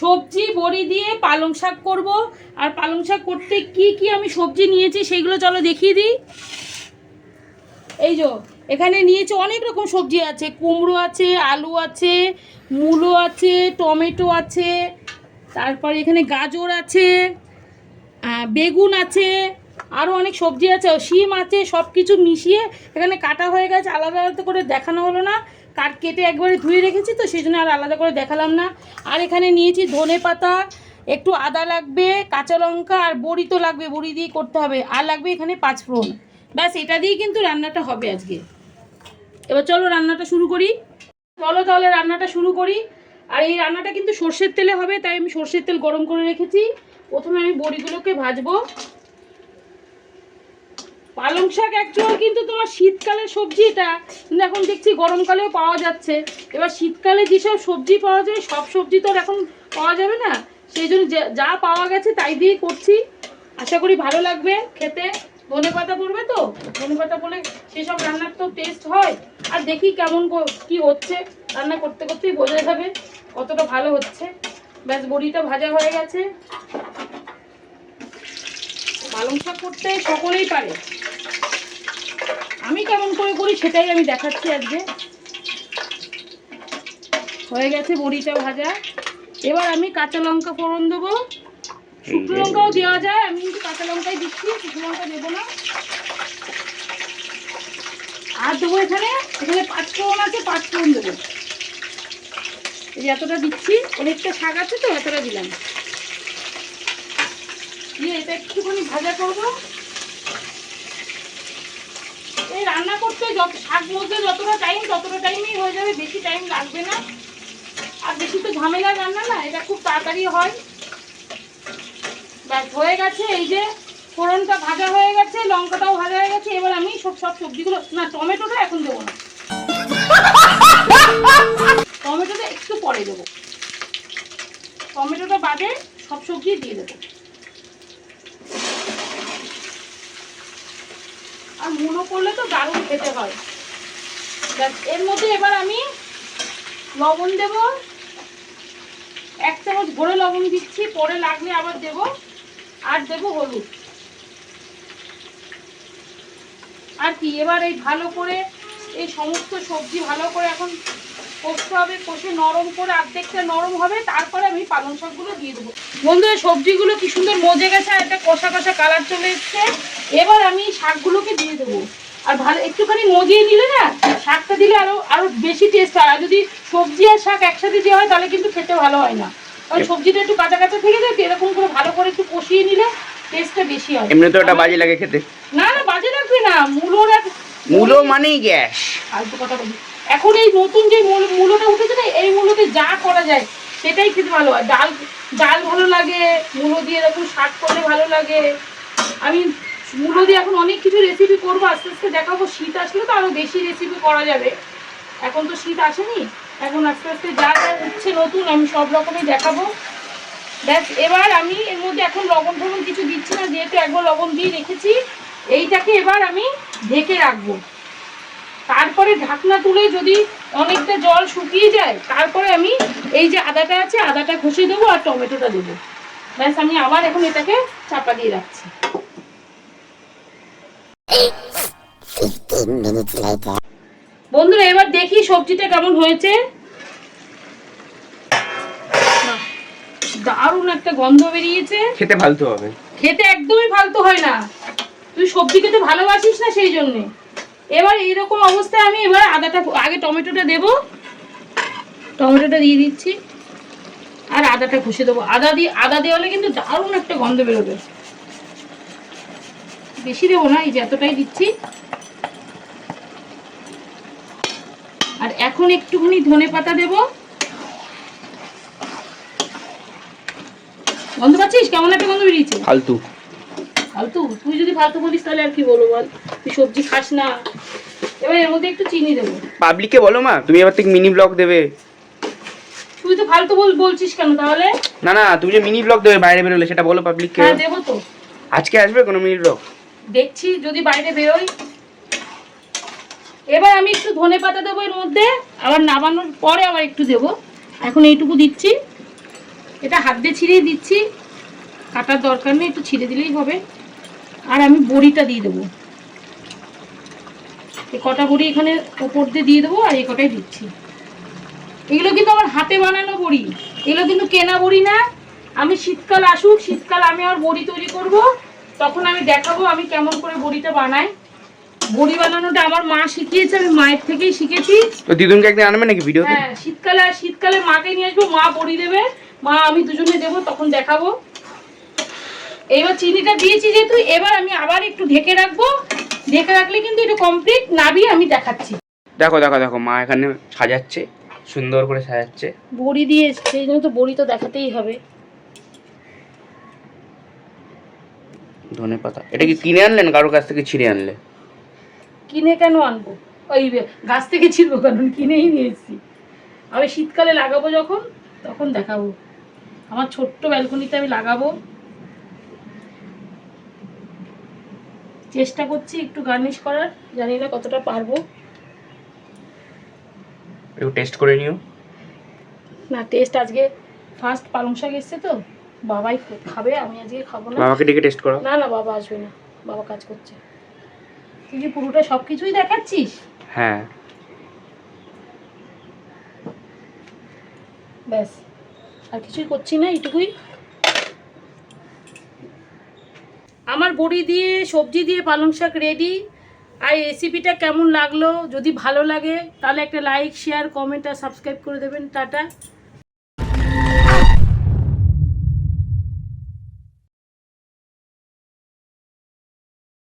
সবজি, বড়ি দিয়ে পালং শাক করব। আর পালং শাক করতে কি কি আমি সবজি নিয়েছি সেইগুলো চলো দেখিয়ে দিই। এই যো, এখানে নিয়েছি অনেক রকম সবজি আছে। কুমড়ো আছে, আলু আছে, মূলো আছে, টমেটো আছে, তারপরে এখানে গাজর আছে বেগুন আছে আরও অনেক সবজি আছে। শিম আছে সব কিছু মিশিয়ে এখানে কাটা হয়ে গেছে। আলাদা আলাদা করে দেখানো হলো না। কাট কেটে একবারে ধুয়ে রেখেছি তো, সেই জন্য আর আলাদা করে দেখালাম না। আর এখানে নিয়েছি ধনে পাতা, একটু আদা লাগবে, কাঁচা লঙ্কা আর বড়ি তো লাগবে, বড়ি দিয়ে করতে হবে। আর লাগবে এখানে পাঁচ ফোড়ন ব্যাস, এটা দিয়েই কিন্তু রান্নাটা হবে আজকে। এবার চলো রান্নাটা শুরু করি। চলো তাহলে রান্নাটা শুরু করি। আর এই রান্নাটা কিন্তু সর্ষের তেলে হবে, তাই আমি সর্ষের তেল গরম করে রেখেছি। প্রথমে আমি বড়িগুলোকে ভাজবো। পালং শাক অ্যাকচুয়াল কিন্তু তোমার শীতকালের সবজি এটা। কিন্তু এখন দেখছি গরমকালেও পাওয়া যাচ্ছে। এবার শীতকালে যেসব সবজি পাওয়া যায়, সব সবজি তো আর এখন পাওয়া যাবে না। সেই জন্য যা- পাওয়া গেছে তাই দিয়েই করছি। আশা করি ভালো লাগবে খেতে। ধনে পাতা পড়বে তো? ধনে পাতা পড়লে সেসব রান্নার তো টেস্ট হয়। আর দেখি কেমন কি হচ্ছে। রান্না করতে করতেই বোঝা যাবে কতটা ভালো হচ্ছে। ব্যাস, বড়িটা ভাজা হয়ে গেছে। পালং শাক করতে সকলেই পারে। আমি কেমন করে করি সেটাই আমি দেখাচ্ছি আজকে। হয়ে গেছে বড়িটা ভাজা। এবার আমি কাঁচা লঙ্কা ফোড়ন দেবো। শুকনো লঙ্কাও দেওয়া যায়, আমি কিন্তু কাঁচা লঙ্কাই দিচ্ছি, শুকনো লঙ্কা দেবো না। আর দেবো এখানে এখানে পাঁচ ফোড়ন আছে, পাঁচ ফোড়ন দেবো। এই এতটা দিচ্ছি, অনেকটা শাক আছে তো, এতটা দিলাম। দিয়ে এটা একটুখানি ভাজা করব। রান্না করতে যত শাক মধ্যে যতটা টাইম ততটা টাইমেই হয়ে যাবে, বেশি টাইম লাগবে না। আর বেশি তো ঝামেলার রান্না না, এটা খুব তাড়াতাড়ি হয়। ব্যাস, হয়ে গেছে এই যে, ফোড়নটা ভাজা হয়ে গেছে, লঙ্কাটাও ভাজা হয়ে গেছে, এবার আমি সব সব সবজিগুলো, না, টমেটোটা এখন দেবো না। টমেটোটা একটু পরে দেবো। টমেটোটা বাদে সব সবজি দিয়ে দেবো। আর মুনো করলে তো দারুণ খেতে হয়। এর মধ্যে এবার আমি লবণ দেব। এক চামচ ভরে লবণ দিচ্ছি, পরে লাগলে আবার দেব। আর দেব হলুদ। আর কি, এবার এই ভালো করে এই সমস্ত সবজি ভালো করে এখন কষতে হবে কষে নরম করে অর্ধেকটা নরম হবে তারপরে আমি পালং শাকগুলো দিয়ে দেবো। বন্ধুরা সবজিগুলো কি সুন্দর মজে গেছে আর একটা কষা কষা কালার চলে এসছে। এবার আমি শাকগুলোকে দিয়ে দেবো। আর ভালো একটুখানি মজিয়ে দিলে না শাকটা দিলে আরও আরও বেশি টেস্ট হয়। আর যদি সবজি আর শাক একসাথে দেওয়া হয় তাহলে কিন্তু খেতে ভালো হয় না। কারণ সবজিটা একটু কাঁচা কাঁচা থেকে যায় এরকম করে ভালো করে একটু কষিয়ে নিলে টেস্টটা বেশি হয়। এমনি তো ওটা বাজে লাগে খেতে। না না বাজে লাগবে না মূলোর আর মূলো মানেই গ্যাস। ফালতু কথা বলি। এখন এই নতুন যে মূল- মূলোটা উঠেছে না, এই মূলোতে যা করা যায়, সেটাই খেতে ভালো হয়। ডাল ডাল ভালো লাগে, মূলো দিয়ে এরকম শাক করলে ভালো লাগে। আমি মূলো দিয়ে এখন অনেক কিছু রেসিপি করব, আস্তে আস্তে দেখাবো। শীত আসলে তো আরও বেশি রেসিপি করা যাবে। এখন তো শীত আসেনি, এখন আস্তে আস্তে যা যা উঠছে নতুন, আমি সব রকমই দেখাবো। ব্যাস, এবার আমি এর মধ্যে এখন লবণ ফবণ কিছু দিচ্ছি না, যেহেতু একবার লবণ দিয়ে রেখেছি, এইটাকে এবার আমি ঢেকে রাখব। তারপরে ঢাকনা তুলে যদি অনেকটা জল শুকিয়ে যায় তারপরে আমি এই যে আদাটা আছে আদাটা ঘষে দেবো আর টমেটোটা দেবো। ব্যাস আমি আবার এখন এটাকে চাপা দিয়ে রাখছি। বন্ধুরা এবার দেখি সবজিটা কেমন হয়েছে। দারুণ একটা গন্ধ বেরিয়েছে। খেতে ফালতু হবে। খেতে একদমই ফালতু হয় না। তুই সবজি খেতে ভালোবাসিস না সেই জন্যে? এবার এইরকম অবস্থায় আমি এবার আদাটা আগে টমেটোটা দেব। টমেটোটা দিয়ে দিচ্ছি। আর আদাটা ঘষে দেবো। আদা দিয়ে আদা দেওয়ালে কিন্তু দারুণ একটা গন্ধ বেরোবে। বেশি দেবো না এই যে এতটাই দিচ্ছি। আর এখন একটুখানি ধনে পাতা দেবো। গন্ধ পাচ্ছিস? কেমন একটা গন্ধ বেরিয়েছে? ফালতু। ফালতু? তুই যদি ফালতু বলিস তাহলে আর কি বলব বল? তুই সবজি খাস না। এবার এর মধ্যে একটু চিনি দেবো। পাবলিককে বলো মা তুমি এবার থেকে মিনি ব্লগ দেবে। তুই তো ফালতু বল বলছিস কেন তাহলে? না না তুমি যে মিনি ব্লগ দেবে বাইরে বেরোলে সেটা বলো পাবলিককে। হ্যাঁ দেবো তো। আজকে আসবে কোনো মিনি ব্লগ দেখছি যদি বাইরে বেরোই। এবার আমি একটু ধনে পাতা দেবো এর মধ্যে। আবার নামানোর পরে আবার একটু দেবো। এখন এইটুকু দিচ্ছি। এটা হাত দিয়ে ছিঁড়েই দিচ্ছি। কাটার দরকার নেই একটু ছিঁড়ে দিলেই হবে। আর আমি বড়িটা দিয়ে দেবো। এই কটা বড়ি এখানে ওপর দিয়ে দিয়ে দেবো আর এই কটাই দিচ্ছি। এগুলো কিন্তু আমার হাতে বানানো বড়ি। এগুলো কিন্তু কেনা বড়ি না। আমি শীতকাল আসুক শীতকাল আমি আর বড়ি তৈরি করব। তখন আমি দেখাবো আমি কেমন করে বড়িটা বানাই। বড়ি বানানোটা আমার মা শিখিয়েছে আমি মায়ের থেকেই শিখেছি। তো দিদুনকে একদিন আনবে নাকি ভিডিওতে হ্যাঁ শীতকালে শীতকালে মাকে নিয়ে আসব মা বড়ি দেবে। মা আমি দুজনে দেবো তখন দেখাবো। এইবার চিনিটা দিয়েছি যেহেতু এবার আমি আবার একটু ঢেকে রাখব। ঢেকে রাখলে কিন্তু এটা কমপ্লিট নাবিয়ে আমি দেখাচ্ছি। দেখো দেখো দেখো মা এখানে সাজাচ্ছে সুন্দর করে সাজাচ্ছে। বড়ি দিয়ে সেই জন্য তো বড়ি তো দেখাতেই হবে। ধনে পাতা। এটা কি কিনে আনলেন? কারোর কাছ থেকে ছিঁড়ে আনলে? কিনে কেন আনব? ওই গাছ থেকে ছিড়বো কারণ কিনেই নিয়ে এসেছি। আমি শীতকালে লাগাবো যখন তখন দেখাবো। আমার ছোট্ট ব্যালকনিতে আমি লাগাবো। চেষ্টা করছি একটু গার্নিশ করার জানি না কতটা পারব। একটু টেস্ট করে নিও। না টেস্ট আজকে ফার্স্ট পালং শাক এসছে তো বাবাই খাবে আমি আজকে খাব না। বাবাকে ডেকে টেস্ট করো না না বাবা আসবে না বাবা কাজ করছে। তুই কি পুরোটা সব কিছুই দেখাচ্ছিস? হ্যাঁ। ব্যাস আর কিছুই করছি না এইটুকুই আমার বড়ি দিয়ে, সবজি দিয়ে পালং শাক রেডি আর রেসিপিটা কেমন লাগল? যদি ভালো লাগে, তাহলে একটা লাইক শেয়ার কমেন্ট আর সাবস্ক্রাইব করে দেবেন। টাটা।